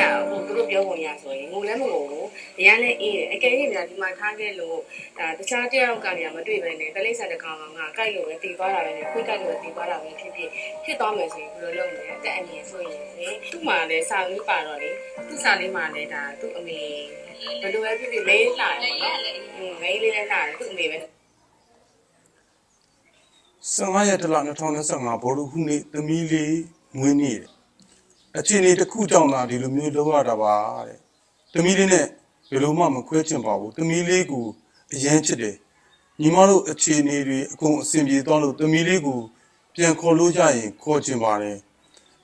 ကဟိုသူတို့ပြောပုံရဆိုရင်ငိုလည်းမငိုဘူးအရန်လည်းအေးတယ်အကယ်၍များဒီမှာထားခဲ့လို့ဒါတခြားတယောက်ကလည်းမတွေ့ပဲနဲ့တလိမ့်ဆန်တစ်ကောင်ကောင်ကကြိုက်လို့ပဲတည်သွားတာပဲနဲ့ခွေးကြိုက်လို့ပဲတည်သွားတာပဲဖြစ်ဖြစ်ဖြစ်သွားမယ်ဆိုရင်ဘယ်လိုလုပ်မလဲအသက်အန္တရာယ်ဆိုရင်လေသူ့မှာလည်းစာလေးပါတော့လေသူ့စာလေးမှာလည်းဒါသူ့အမေဘယ်လိုပဲဖြစ်ဖြစ်လေးလာတယ်ပေါ့နော်อืมလေးလေးလည်းလာတယ်သူ့အမေပဲ15ရက်တလ2025ဘော်ဒူခုနေ့သမီးလေးမွေးနေ့တဲ့ အခြေအနေတစ်ခုကြောင့်သာဒီလိုမျိုးလုပ်ရတာပါတဲ့သမီးလေးနဲ့ဘယ်လိုမှမခွဲချင်ပါဘူးသမီးလေးကိုအရင်ချစ်တယ်ညီမတို့အခြေအနေတွေအကုန်အဆင်ပြေသွားလို့သမီးလေးကိုပြန်ခေါ်လို့ရရင်ခေါ်ချင်ပါတယ်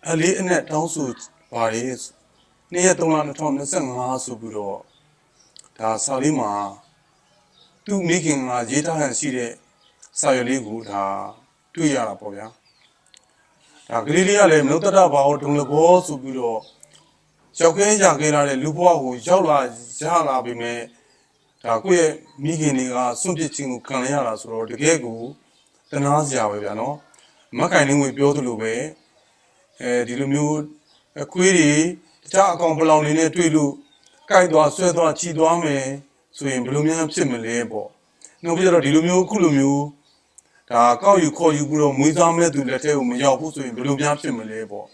အလေးအနက်တောင်းဆိုပါတယ်နေ့ရက်3လ2025ဆိုပြီးတော့ဒါစာလေးမှာသူ့မိခင်ကရေးထားဟန်ရှိတဲ့စာရွက်လေးကိုဒါတွေ့ရတာပေါ့ဗျာ ဒါကလေးလေးကလည်းမနုဿတဘာဝဒုံလဘောဆိုပြီးတော့ရောက်ခဲရခဲလာတဲ့လူဘဝကိုရောက်လာရလာပြီမဲ့ဒါကိုယ့်ရဲ့မိခင်တွေကစွန့်ပစ်ခြင်းကိုခံရရတာဆိုတော့တကယ်ကိုတနာစရာပဲဗျာနော်မက်ကင်လင်းဝင်ပြောသလိုပဲအဲဒီလိုမျိုးအခွေးတွေတခြားအကောင်ပလောင်တွေနဲ့တွေ့လို့ကြိုက်သွားဆွဲသွားချီသွားမယ်ဆိုရင်ဘယ်လိုများဖြစ်မလဲပေါ့နောက်ပြီးတော့ဒီလိုမျိုးအခုလိုမျိုး ဒါကောက်ယူခေါ်ယူပြီးတော့မွေးစားမဲ့သူလက်ထဲကိုမရောက်ဘူးဆိုရင်ဘယ်လိုများဖြစ်မလဲပေါ့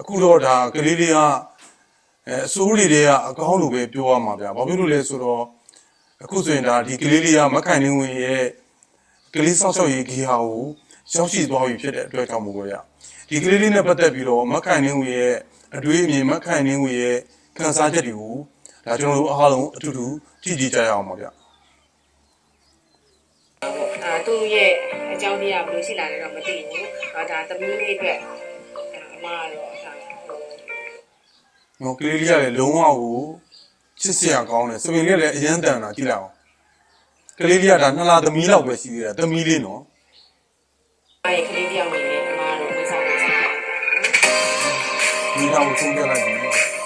အခုတော့ဒါကလေးလေးကအဲအစိုးရတွေကအကောင်းလို့ပဲပြောရမှာဗျာဘာဖြစ်လို့လဲဆိုတော့အခုဆိုရင်ဒါဒီကလေးလေးကမခိုင်နေဝင်ရဲ့ကလေးဆောက်ရှောက်ရေးကြီးဟာကိုရောက်ရှိသွားပြီဖြစ်တဲ့အတွက်ကြောင့်မို့လို့ဗျာဒီကလေးလေးနဲ့ပတ်သက်ပြီးတော့မခိုင်နေဝင်ရဲ့အတွေ့အမြင်မခိုင်နေဝင်ရဲ့ခန်းစားချက်တွေကိုဒါကျွန်တော်တို့အားလုံးအတူတူကြည့်ကြည့်ကြရအောင်ပါဗျာအာ သူ့ရဲ့အကြောင်းတရားဘယ်လိုရှိလာလဲတော့မသိဘူး။ဒါဒါသမီးလေးအတွက်အမကတော့ဒါဟို။နော်ကလေးလေးကလည်းလုံးဝကိုချစ်စရာကောင်းတယ်။စပင်လေးကလည်းအရန်တန်တာကြည့်လိုက်အောင်။ကလေးလေးကဒါနှစ်လသမီးလောက်ပဲရှိသေးတယ်။သမီးလေးနော်အားရကလေးတယောက်နေနဲ့အမကတော့ဝိစားလို့ဆက်တယ်။ဒီလောက်ကိုဆုံးပြလိုက်ပြီ။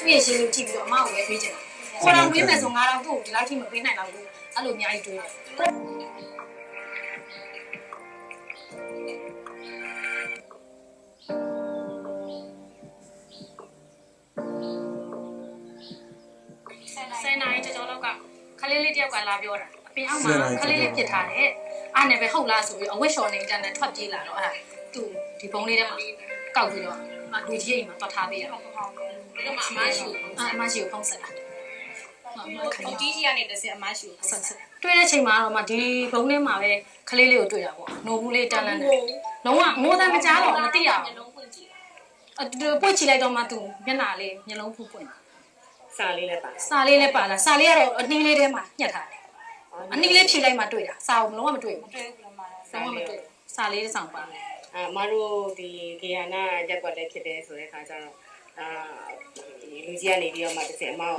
သူ့ရဲ့ရှင်ကိုကြည့်ပြီးတော့အမကိုပဲပေးချင်တာ။ကိုယ်တော်ဝေးမယ်ဆိုငါတော့သူ့ကိုဒီလောက်ထိမပေးနိုင်တော့ဘူး။အဲ့လိုအများကြီးတွေးတယ်။ဆယ်နာရီကြော်ကြော်လောက်ကခလေးလေးတယောက်ကလာပြောတာအပြင်အောက်မှာခလေးလေးပြစ်ထားတယ်အားနဲ့ပဲဟုတ်လားဆိုပြီးအဝတ်လျှော်နေကြတယ်ထွက်ပြေးလာတော့အဲ့သူဒီဘုံလေးထဲမှာကောက်ပြီးတော့အလူကြီးအိမ်မှာတွတ်ထားပေးရအောင် ဒီတော့မှအမရှိဘူးအာအမရှိကိုဖုံးဆက်တာအတီးကြီးကနေတစ်စက်အမရှိဘူးဆက်ဆက်တွေ့တဲ့ချိန်မှာတော့မှဒီဘုံထဲမှာပဲခလေးလေးကိုတွေ့တာပေါ့နိုဘူးလေးတန်လန်းတယ်လုံးဝငိုသားမကြားတော့မသိရအောင်လုံးပွင့်ကြည့်အတူပွင့်ချလိုက်တော့မှသူမျက်နှာလေးမျက်လုံးဖူးပွင့်။စာလေးလည်းပါစာလေးလည်းပါလာစာလေးကတော့အနှီးလေးထဲမှာညှက်ထားတယ်အနှီးလေးဖြည့်လိုက်မှတွေ့တာစာကိုလုံးဝမတွေ့ဘူးတွေ့ဘူးလားမလားလုံးဝမတွေ့စာလေးတစ်ဆောင်ပါ။အာအမတို့ဒီဂေယနာရက်ကွက်လည်းဖြစ်တယ်ဆိုတဲ့အခါကျတော့ အာလူကြီးကနေပြီးတော့မှတစ်စက်အမကို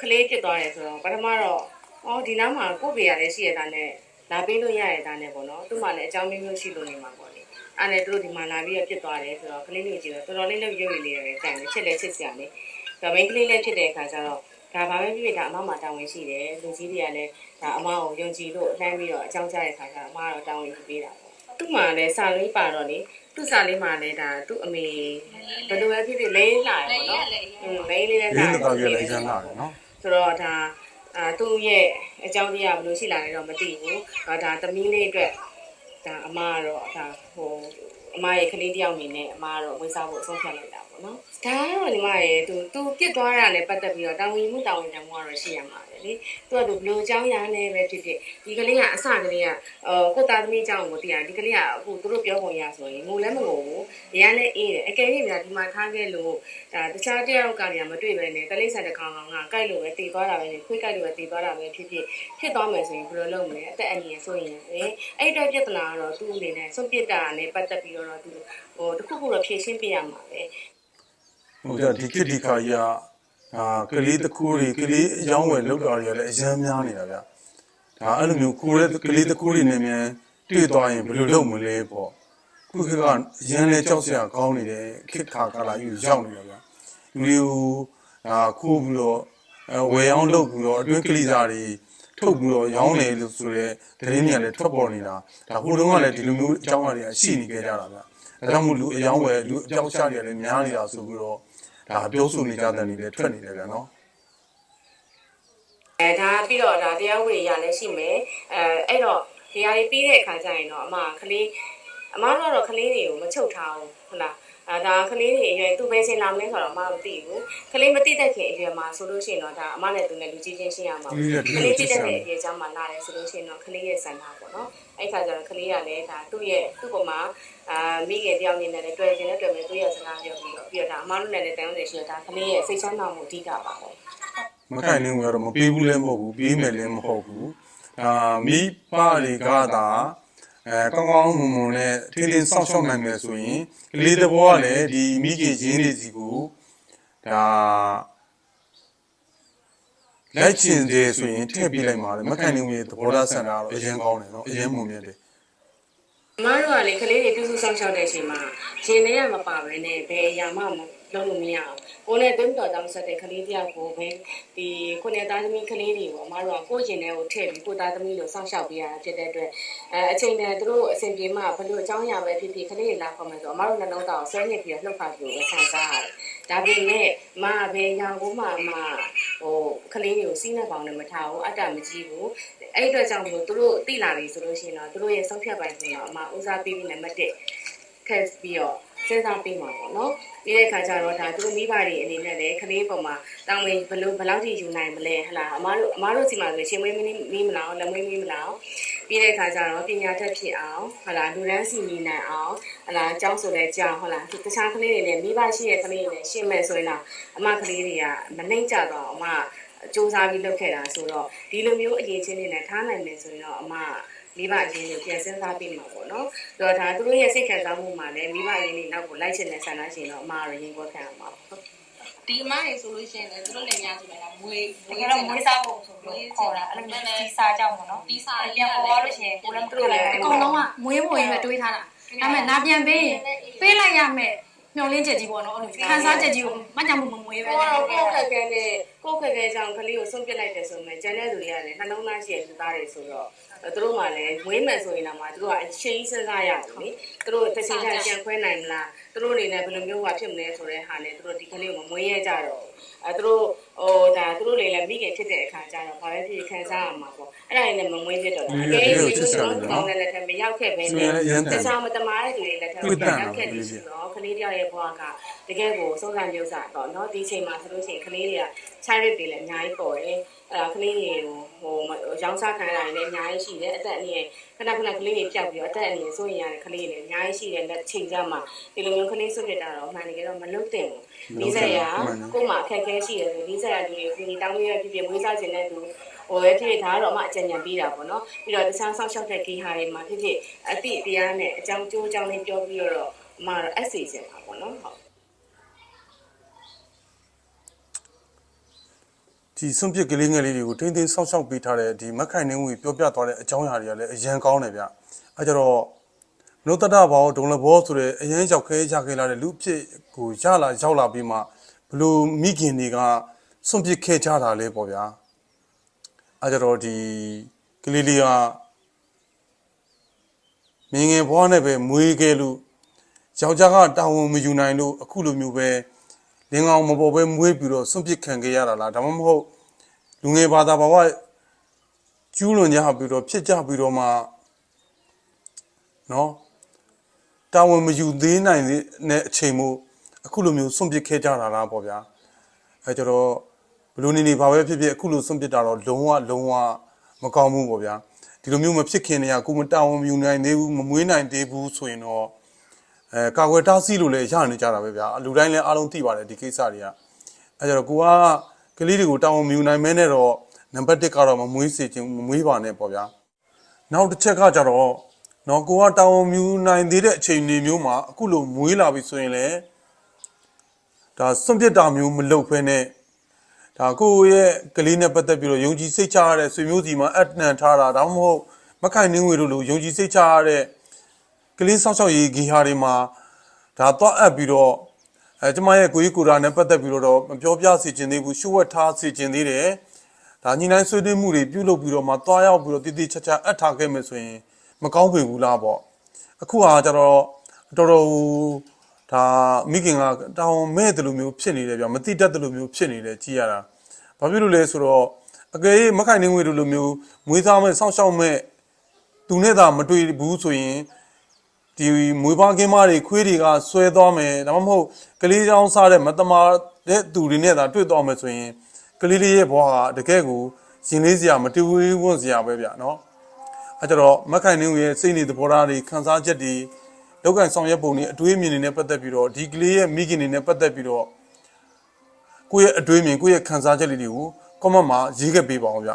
ကလေးဖြစ်သွားတယ်ဆိုတော့ပထမတော့အော်ဒီနားမှာကိုယ့်ဘေးရလည်းရှိရတာနဲ့လာပေးလို့ရရတာနဲ့ပေါ့နော်။သူ့မှာလည်းအကြောင်းမျိုးမျိုးရှိလို့နေမှာပေါ့လေ။အဲ့နဲ့သူတို့ဒီမှာလာပြီးတော့ဖြစ်သွားတယ်ဆိုတော့ကလေးလေးကိုကြည့်တော့တော်တော်လေးလည်းရွေ့ရွေ့လေးရတယ်တိုင်တယ်ချစ်လည်းချစ်စရာလေ။ဒါမိန်းကလေးလည်းဖြစ်တဲ့အခါကျတော့ဒါဘာပဲဖြစ်ဖြစ်ဒါအမမှာတာဝန်ရှိတယ်လူကြီးတွေကလည်းဒါအမကိုယုံကြည်လို့လှမ်းပြီးတော့အကြောင်းကြားတဲ့အခါကျတော့အမကတော့တာဝန်ယူပေးတာပေါ့ သူ့မှာလည်းစာလေးပါတော့လေသူ့စာလေးမှာလည်းဒါသူ့အမေဘယ်လိုပဲဖြစ်ဖြစ်လေးလာတယ်ပေါ့နော်อืมလေးလေးလည်းရလာင်းတယ်တော့ရလည်းရမ်းလာတယ်နော်ဆိုတော့ဒါအာသူ့ရဲ့အကြောင်းတရားဘယ်လိုရှိလာလဲတော့မသိဘူးဒါဒါသမီးလေးအတွက်ဒါအမကတော့ဒါဟိုအမရဲ့ကလေးတယောက်အနေနဲ့အမကတော့ဝေစားဖို့အဆုံးဖြတ်လိုက်တာပေါ့နော်ဒါကတော့ညီမရဲ့သူသူပြစ်သွားတာနဲ့ပတ်သက်ပြီးတော့တာဝန်ယူမှုတာဝန်တမှုကတော့ရှိရမှာပဲလေသူကသူဘယ်လိုအကြောင်းအရာနဲ့ပဲဖြစ်ဖြစ်ဒီကလေးကအစကလေးကအော်ကိုသားသမီးအကြောင်းကိုသိရဒီကလေးကအခုသူတို့ပြောပုံရဆိုရင်ငိုလည်းမငိုဘူးအရန်လည်းအေးတယ်အကယ်၍များဒီမှာထားခဲ့လို့ဒါတခြားတယောက်ကလည်းမတွေ့ပဲနဲ့တလိမ့်ဆန်တစ်ကောင်ကောင်ကကြိုက်လို့ပဲတည်သွားတာပဲနဲ့ခွေးကြိုက်လို့ပဲတည်သွားတာပဲဖြစ်ဖြစ်ဖြစ်သွားမယ်ဆိုရင်ဘယ်လိုလုပ်မလဲအသက်အန္တရာယ်ဆိုရင်လေအဲ့အတွက်ပြဿနာကတော့သူ့အနေနဲ့ဆုံးပြစ်တာနဲ့ပတ်သက်ပြီးတော့သူဟိုတခုခုတော့ဖြေရှင်းပြရမှာပဲ။ဟိုကြဒီကိဒီခါကြီးက ဒါကလေးတစ်ခုတွေကလေးအယောင်းဝယ်လောက်တာတွေကလည်းအရန်များနေတာဗျာ။ဒါအဲ့လိုမျိုးကိုယ်ရဲ့ကလေးတစ်ခုတွေနဲ့မြန်တွေ့သွားရင်ဘယ်လိုလုပ်မလဲပေါ့။ခုခေတ်ကအရန်လဲကြောက်စရာကောင်းနေတယ်ခေတ်ခါကာလကြီးရောက်နေတာဗျာ။လူတွေကိုဒါခိုးပြီးတော့အဲဝယ်အောင်လုပ်ပြီးတော့အတွင်းကလေးစားတွေထုတ်ပြီးတော့ရောင်းတယ်လို့ဆိုရဲသတင်းတွေကလည်းထွက်ပေါ်နေတာဒါဟိုတုန်းကလည်းဒီလိုမျိုးအကြောင်းအရာတွေကရှိနေကြကြတာဗျဒါကြောင့်မို့လူအယောင်းဝယ်လူအကြောင်းရှာတွေကလည်းများနေတာဆိုပြီးတော့ ဒါပြောဆိုနေကြတဲ့နေလည်းထွက်နေတယ်ဗျာနော်အဲဒါပြီးတော့ဒါတရားဝင်ရလည်းရှိမယ်အဲအဲ့တော့တရားရေးပြီးတဲ့အခါကျရင်တော့အမကလေးအမတို့ကတော့ကလေးတွေကိုမချုပ်ထားဘူးဟုတ်လား အဲဒါကလေးတွေအရွယ်သူပဲစင်လာမလဲဆိုတော့အမမသိဘူးကလေးမသိတတ်ခင်အရွယ်မှာဆိုလို့ရှိရင်တော့ဒါအမနဲ့သူနဲ့လူကြီးချင်းရှင်းရမှာပေါ့ကလေးသိတတ်တဲ့အရွယ်ကြောင့်မှလာတယ်ဆိုလို့ရှိရင်တော့ကလေးရဲ့စံနာပေါ့နော်အဲ့ခါကျတော့ကလေးကလည်းဒါသူ့ရဲ့သူ့ပေါ်မှာအာမိခင်တယောက်နေနဲ့တွေ့ခြင်းနဲ့တွေ့မယ်သူ့ရဲ့စကားပြောပြီးတော့ပြီးတော့ဒါအမတို့နဲ့လည်းတန်ရုံးနေရှိတော့ဒါကလေးရဲ့စိတ်ချမ်းသာမှုအဓိကပါပဲမခိုင်နေဘူးကတော့မပေးဘူးလည်းမဟုတ်ဘူးပေးမယ်လည်းမဟုတ်ဘူးအာမိပတွေကသာ အဲကောင်းကောင်းမွန်မွန်နဲ့ထင်းထင်းစောင့်ရှောက်နိုင်မယ်ဆိုရင်ကလေးတဘောကလည်းဒီမိခင်ရင်းနေစီကိုဒါလက်ချင်တယ်ဆိုရင်ထည့်ပေးလိုက်ပါလေမခိုင်နေဘူးရဲ့သဘောထားဆန္ဒကတော့အရင်ကောင်းတယ်နော်အရင်မွန်မြတ်တယ်အမတို့ကလေကလေးတွေပြုစုဆောင်ရှောက်တဲ့အချိန်မှာရှင်တွေကမပါဘဲနဲ့ဘယ်အရာမှမ လုပ်လို့မရအောင်ကိုယ်နဲ့တွင်းတော်တောင်းဆက်တဲ့ကလေးတယောက်ကိုပဲဒီကိုနဲ့သားသမီးကလေးတွေပေါ့အမတို့ကကိုယ့်ကျင်တဲ့ကိုထည့်ပြီးကိုသားသမီးကိုစောင့်ရှောက်ပေးရတာဖြစ်တဲ့အတွက်အဲအချိန်တန်သူတို့အစဉ်ပြေမှဘလို့အကြောင်းအရာပဲဖြစ်ဖြစ်ကလေးတွေလာခေါ်မယ်ဆိုအမတို့နှလုံးသားကိုဆွဲညစ်ပြီးတော့လှုပ်ခါပြီးတော့ဆန်စားရတယ်ဒါပေမဲ့မဘယ်ညာကိုမှအမဟိုကလေးတွေကိုစီးနှက်ပေါင်းနဲ့မထားဘူးအတ္တမကြီးဘူးအဲ့ဒီအတွက်ကြောင့်မို့သူတို့သိလာပြီဆိုလို့ရှိရင်တော့သူတို့ရဲ့ဆုံးဖြတ်ပိုင်းဆိုတော့အမဦးစားပေးပြီးနံပါတ်1ထက်ပြီးတော့ စဉ်းစားပေးမှာပေါ့နော်ပြီးတဲ့အခါကျတော့ဒါသူတို့မိဘတွေအနေနဲ့လည်းကလေးပေါ်မှာတောင်းဝင်ဘလို့ဘယ်လောက်ထိယူနိုင်မလဲဟလာအမတို့အမတို့စီမှာဆိုရှင်မွေးမင်းမီးမလောင်လက်မွေးမီးမလောင်ပြီးတဲ့အခါကျတော့ပညာတတ်ဖြစ်အောင်ဟလာလူရန်စီညီနိုင်အောင်ဟလာအကြောင်းဆိုတဲ့ကြောင်းဟလာတခြားကလေးတွေနဲ့မိဘရှိတဲ့ကလေးတွေနဲ့ရှင်းမယ်ဆိုရင်တော့အမကလေးတွေကမနှိမ့်ကြတော့အမစူးစမ်းပြီးလုပ်ခဲ့တာဆိုတော့ဒီလိုမျိုးအရေးချင်းတွေနဲ့ထားနိုင်မယ်ဆိုရင်တော့အမ မိဘအရင်ကိုပြန်စဉ်းစားပြီးမှာပေါ့နော်။ဆိုတော့ဒါသူတို့ရဲ့စိတ်ခံစားမှုမှာလည်းမိဘအရင်တွေနောက်ကိုလိုက်ချင်တဲ့ဆန္ဒရှင်တော့အမကတော့ရင်ကွက်ခံရမှာပေါ့။ဒီအမရေဆိုလို့ရှိရင်လည်းသူတို့လည်းများဆိုလည်းမွေးတကယ်တော့မွေးစားဖို့ဆိုပြီးခေါ်တာအဲ့လိုမျိုးဒီစားကြောင့်ပေါ့နော်ဒီစားပြန်ပေါ်သွားလို့ရှိရင်ကိုလည်းမတွေ့လိုက်အကုန်လုံးကမွေးဖို့ရင်းပဲတွေးထားတာဒါပေမဲ့နာပြန်ပေးရင်ပေးလိုက်ရမယ်မျောလင်းချက်ကြီးပေါ့နော်အဲ့လိုခန်းစားချက်ကြီးကို မကြမှုမမွေးပဲကိုကတော့ကိုယ့်ခက်ခဲနဲ့ကိုယ့်ခက်ခဲကြောင့်ကလေးကိုဆုံးပြစ်လိုက်တယ်ဆိုမှကျန်တဲ့လူတွေကလည်းနှလုံးသားရှိတဲ့လူသားတွေဆိုတော့သူတို့မှလည်းဝင်းမယ်ဆိုရင်တော့မှသူတို့ကအချိန်စဉ်းစားရတယ်လေသူတို့တစ်ချိန်ချင်းပြန်ခွဲနိုင်မလားသူတို့အနေနဲ့ဘယ်လိုမျိုးကဖြစ်မလဲဆိုတဲ့ဟာနဲ့သူတို့ဒီကလေးကိုမမွေးရကြတော့အဲသူတို့ဟိုဒါသူတို့လည်းမိခင်ဖြစ်တဲ့အခါကျတော့ဘာပဲဖြစ်ခံစားရမှာပေါ့အဲ့ဒါနဲ့မမွေးဖြစ်တော့တာအကယ်၍သူတို့ကောင်းတဲ့လက်ထက်မရောက်ခဲ့ပဲနဲ့တခြားမတမားတဲ့လူတွေလက်ထက်မှာရောက်ခဲ့တယ်ဆိုတော့ကလေးတယောက်ရဲ့ဘဝကတကယ်ကိုဆုံးခံမျိုးစားပေါ့နော်ဒီအချိန်မှာဆိုလို့ရှိရင်ကလေးတွေက child rape တွေလည်းအများကြီးပေါ်တယ်အဲ့ဒါကလေးတွေကိုဟိုရောင်းစားခံရတာတွေလည်းအများကြီးရှိတယ်အသက်အနည်းခဏခဏကလေးတွေပြောက်ပြီးတော့အသက်အနည်းဆိုရင်ရတဲ့ကလေးတွေလည်းအများကြီးရှိတယ်လက်ချိန်ကြမှာဒီလိုမျိုးကလေးဆွဖြစ်တာတော့အမှန်တကယ်တော့မလုပ်သင့်ဘူးဒီဆက်ရကိုယ်မှာအခက်အခဲရှိတယ်ဆိုဒီဆက်ရလူတွေကိုဒီတောင်းရဖြစ်ဖြစ်မွေးစားခြင်းနဲ့သူဟိုပဲဖြစ်ဖြစ်ဒါကတော့အမှအကြံဉာဏ်ပေးတာပေါ့နော်ပြီးတော့တခြားဆောက်ရှောက်တဲ့ဂေဟာတွေမှာဖြစ်ဖြစ်အတိအတရားနဲ့အကြောင်းကျိုးအကြောင်းလေးပြောပြီးတော့အမှတော့အက်ဆေ့ချင်တာပေါ့နော်ဟုတ် ဒီစွန့်ပစ်ကလေးငယ်လေးတွေကိုတင်းတင်းဆောက်ရှောက်ပေးထားတဲ့ဒီမက်ခိုင်နှင်းဝေပြောပြသွားတဲ့အကြောင်းအရာတွေကလည်းအရန်ကောင်းတယ်ဗျအဲကြတော့နုတ္တတဘောဒုံလဘောဆိုတဲ့အရန်ရောက်ခဲရခဲလာတဲ့လူဖြစ်ကိုရလာရောက်လာပြီးမှဘလို့မိခင်တွေကစွန့်ပစ်ခဲ့ကြတာလဲပေါ့ဗျာအဲကြတော့ဒီကလေးလေးကမင်းငယ်ဘွားနဲ့ပဲမွေးခဲ့လို့ယောက်ျားကတာဝန်မယူနိုင်လို့အခုလိုမျိုးပဲ လင်ကောင်မပေါ်ပဲမွေးပြီးတော့စွန့်ပစ်ခံခဲ့ရတာလားဒါမှမဟုတ်လူငယ်ဘာသာဘာဝကျူးလွန်ကြပြီးတော့ဖြစ်ကြပြီးတော့မှနော်တာဝန်မယူသေးနိုင်တဲ့အချိန်မို့အခုလိုမျိုးစွန့်ပစ်ခဲ့ကြတာလားပေါ့ဗျာအဲကြတော့ဘလူနေနေဘာပဲဖြစ်ဖြစ်အခုလိုစွန့်ပစ်တာတော့လုံးဝလုံးဝမကောင်းဘူးပေါ့ဗျာဒီလိုမျိုးမဖြစ်ခင်တည်းကကိုမတာဝန်မယူနိုင်သေးဘူးမမွေးနိုင်သေးဘူးဆိုရင်တော့ အဲကာကွယ်တားဆီးလို့လည်းရနေကြတာပဲဗျာလူတိုင်းလည်းအားလုံးသိပါတယ်ဒီကိစ္စတွေကအဲကြတော့ကိုကကလေးတွေကိုတောင်းမြူနိုင်မဲနဲ့တော့နံပါတ်1ကတော့မမွေးစေချင်မမွေးပါနဲ့ပေါ့ဗျာနောက်တစ်ချက်ကကြတော့နော်ကိုကတောင်းမြူနိုင်သေးတဲ့အချိန်တွေမျိုးမှာအခုလိုမွေးလာပြီဆိုရင်လည်းဒါစွန့်ပစ်တာမျိုးမလုပ်ဖ ೇನೆ ဒါကိုယ့်ရဲ့ကလေးနဲ့ပတ်သက်ပြီးတော့ယုံကြည်စိတ်ချရတဲ့ဆွေမျိုးစီမှာအတန်ထားတာဒါမှမဟုတ်မခိုင်နှင်းဝေတို့လိုယုံကြည်စိတ်ချရတဲ့ ကလေးဆောက်ရှောက်ရေးဂီဟာတွေမှာဒါသွားအပ်ပြီးတော့အဲကျမရဲ့ကိုကြီးကိုရာနဲ့ပတ်သက်ပြီးတော့မပြောပြစေချင်သေးဘူးရှုဝတ်ထားစေချင်သေးတယ်ဒါညီနိုင်ဆွေးနွေးမှုတွေပြုလုပ်ပြီးတော့မှတွားရောက်ပြီးတော့တည်တည်ချာချာအပ်ထားခဲ့မယ်ဆိုရင်မကောင်းပေဘူးလားပေါ့အခုဟာကျတော့တော်တော်ဒါမိခင်ကတောင်းမဲ့တယ်လို့မျိုးဖြစ်နေတယ်ဗျမတိတတ်တယ်လို့မျိုးဖြစ်နေတယ်ကြည်ရတာဘာဖြစ်လို့လဲဆိုတော့အကယ်၍မခိုင်နေငွေတို့လိုမျိုးမွေးစားမဲ့စောင့်ရှောက်မဲ့သူနဲ့သာမတွေ့ဘူးဆိုရင် ဒီမွေးဖွားကင်းမတွေခွေးတွေကဆွဲသွားမယ်ဒါမှမဟုတ်ကလေးချောင်းစားတဲ့မတမာတဲ့သူတွေနဲ့သာတွေ့သွားမယ်ဆိုရင်ကလေးလေးရဲ့ဘဝကတကယ်ကိုရင်လေးစရာမတူဝေးဝန်းစရာပဲဗျာနော်အဲကြတော့မက်ခိုင်နင်းရဲ့စိတ်နေသဘောထားတွေခံစားချက်တွေလောက်ကန်ဆောင်ရွက်ပုံတွေအတွေးအမြင်တွေနဲ့ပတ်သက်ပြီးတော့ဒီကလေးရဲ့မိခင်တွေနဲ့ပတ်သက်ပြီးတော့ကိုယ့်ရဲ့အတွေးအမြင်ကိုယ့်ရဲ့ခံစားချက်လေးတွေကို comment မှာရေးခဲ့ပေးပါအောင်ဗျ